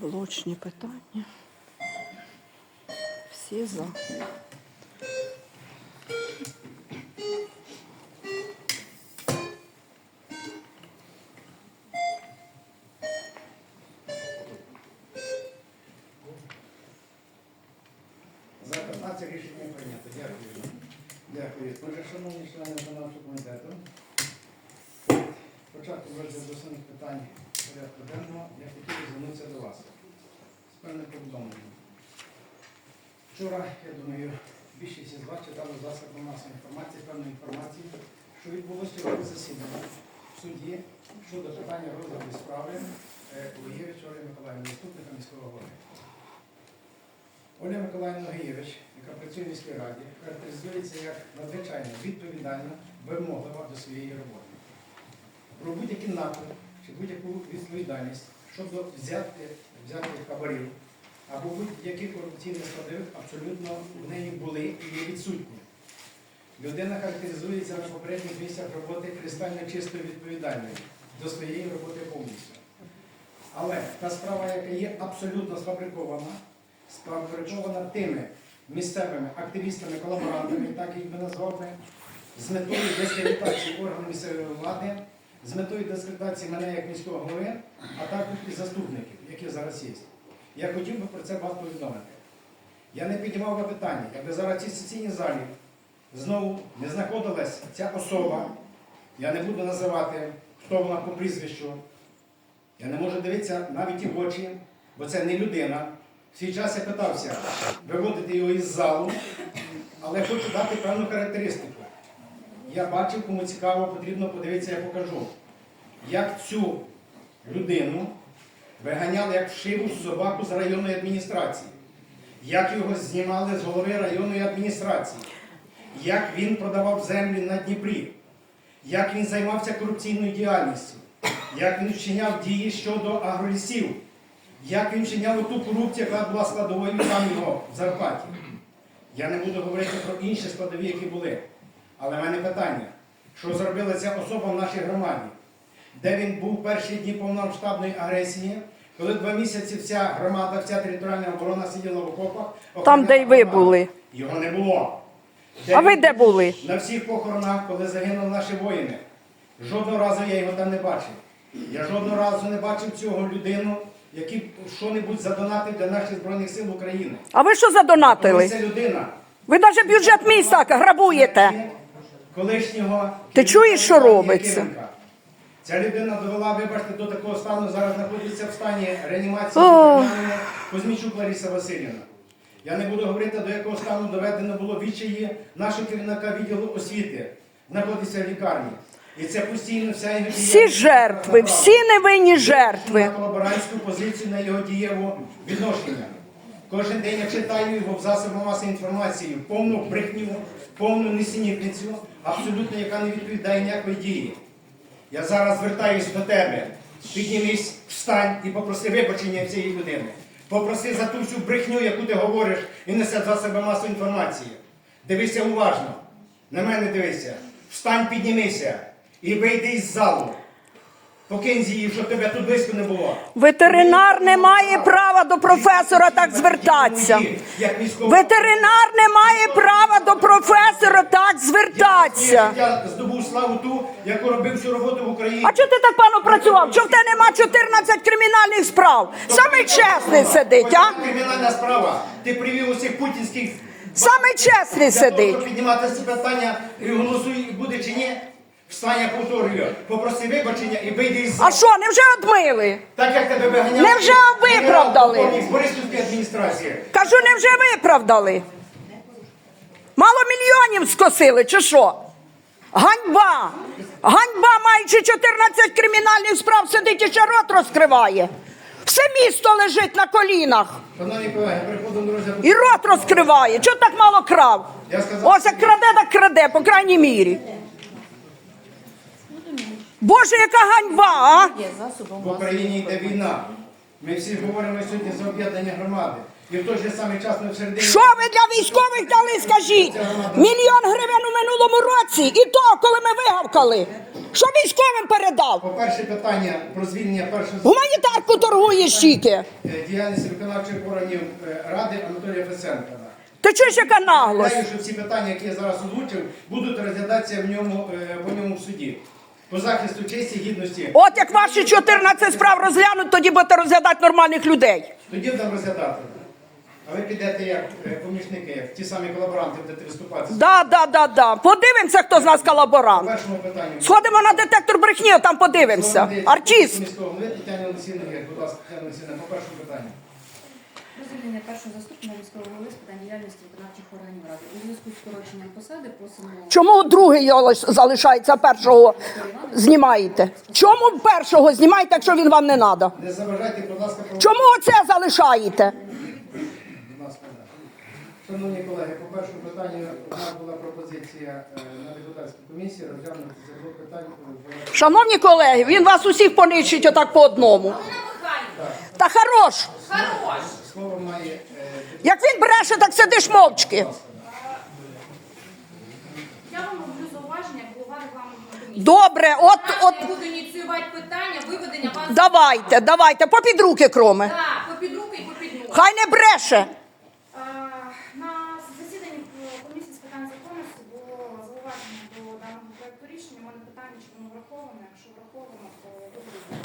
Блочні питання. Всі за. За 15 рішення прийнято. Дякую. Дякую. Отже, шановні члени виконавчого комітету, початку розгляду основних питань порядку денного, я хотів звернутися до вас з певним повідомленням. Вчора, я думаю, більшість із вас читали в засобах масової інформації певну інформацію, що відбулося сьогодні засідання в суді щодо питання розгляду справи е, Лугєвича Олі Миколаївни, заступника міського голови. Оля Миколаївна Геєвич, яка працює в міській раді, характеризується як надзвичайно відповідальна, вимоглива до своєї роботи. Про будь-які напади чи будь-яку відповідальність щодо взяти, взяти хабарів або будь-які корупційні складових абсолютно в неї були і є відсутні. Людина характеризується на попередніх місцях роботи кристально чистою відповідальною до своєї роботи повністю. Але та справа, яка є абсолютно сфабрикована, сфабрикована тими місцевими активістами, колаборантами, так їх би назвав би, з метою дискредитації органів місцевої влади, з метою дискредитації мене як міського голови, а також і заступників, які зараз є. Я хотів би про це вас повідомити. Я не піднімав би питання, якби зараз в сесійній залі знову не знаходилась ця особа, я не буду називати, хто вона по прізвищу, я не можу дивитися навіть і в очі, бо це не людина. В свій час я питався виводити його із залу, але хочу дати певну характеристику. Я бачив, кому цікаво, потрібно подивитися, я покажу, як цю людину виганяли як вшиву собаку з районної адміністрації, як його знімали з голови районної адміністрації, як він продавав землі на Дніпрі, як він займався корупційною діяльністю, як він вчиняв дії щодо агролісів, як він вчиняв ту корупцію, яка була складовою там його в Зарпаті. Я не буду говорити про інші складові, які були. Але в мене питання, що зробила ця особа в нашій громаді, де він був перші дні повномасштабної агресії, коли два місяці вся громада, вся територіальна оборона сиділа в окопах. Там, де й ви були. Його не було. А ви де були? На всіх похоронах, коли загинули наші воїни. Жодного разу я його там не бачив. Я жодного разу не бачив цього людину, який що-небудь задонатив для наших Збройних сил України. А ви що задонатили? ця людина Ви навіть бюджет міста грабуєте. Колишнього Ти чуєш, що робиться? Ця людина довела, вибачте, до такого стану, зараз знаходиться в стані реанімації лікарняної Кузьмічук Лариса Васильівна. Я не буду говорити, до якого стану доведено було відчаї нашого керівника відділу освіти. Знаходиться в лікарні. І це постійно вся його Всі жертви, всі невинні на жертви. колаборантську позицію на його дієву відношення. Кожен день я читаю його в засобах масової інформації, повну брехню, повну несенітницю, абсолютно яка не відповідає ніякої дії. Я зараз звертаюсь до тебе. Піднімись, встань і попроси вибачення цієї людини. Попроси за ту всю брехню, яку ти говориш і несе в засоби масової інформації. Дивися уважно. На мене дивися. Встань, піднімися і вийди із залу. Покинь її, щоб тебе тут близько не було. Ветеринар не має права до професора так звертатися. Ветеринар не має права до професора так звертатися. Я здобув славу ту, яку робив всю роботу в Україні. А чого ти так пану працював? Чого в тебе нема 14 кримінальних справ? Самий чесний сидить, а? Кримінальна справа. Ти привів усіх путінських. Самий чесний Для того, сидить. щоб піднімати це питання, і голосуй, буде чи ні. Встань, я повторюю. Попроси вибачення і вийди із А що, невже одмили? Так як тебе виганяли. Невже виправдали? генерал-полковник з Бориспільської адміністрації. Кажу, невже виправдали? Мало мільйонів скосили, чи що? Ганьба! Ганьба, маючи 14 кримінальних справ, сидить і ще рот розкриває. Все місто лежить на колінах. Шановні колеги, переходимо до розгляду. І рот розкриває. Чого так мало крав? Я сказав- Ось як краде, так краде, по крайній мірі. Боже, яка ганьба, а? В Україні йде війна. Ми всі говоримо сьогодні за об'єднання громади. І в той же самий час ми всередині. Що ви для військових дали, скажіть? Мільйон гривень у минулому році, і то, коли ми вигавкали. Що військовим передав? По-перше, питання про звільнення першого Гуманітарку торгує щіки. е, діяльності виконавчих органів е, Ради Анатолія Фесенка. Ти чуєш, яка наглость? Знаю, що всі питання, які я зараз озвучив, будуть розглядатися в ньому, е, по ньому в суді. По захисту честі, гідності. От як ваші 14 справ розглянуть, тоді будете розглядати нормальних людей. Тоді будемо розглядати. А ви підете як е, помічники, як ті самі колаборанти, будете виступати. Да, да, да, да. Подивимося, хто з нас По колаборант. першому питанню. Сходимо на детектор брехні, там подивимося. Артист. Міського голови Тетяна Олексійовна, Гек. будь ласка, Тетяна Олексійовна, по першому питанню. Про першого заступника міського голови з питань діяльності виконавчих органів ради. У зв'язку з скороченням посади просимо Чому другий його лиш- залишається, першого знімаєте? Чому першого знімаєте, якщо він вам не треба? Не заважайте, будь ласка, про... Чому оце залишаєте? Будь ласка. Шановні колеги, по першому питанню у нас була пропозиція е, на депутатській комісії розглянути це двох питань. е, Шановні колеги, він вас усіх понищить отак по одному. Та хорош. Слово має е, Як він бреше, так сидиш мовчки. Я вам роблю зауваження, як голова регламентної комісії. Добре, от, от Я буду ініціювати питання виведення вас давайте, давайте, попід руки кроме. Так, попід руки і попід ноги. Хай не бреше. Е, На засіданні комісії з питань законності було зауваження до даного проекту рішення. У мене питання, чи воно враховане. Якщо враховано, то буде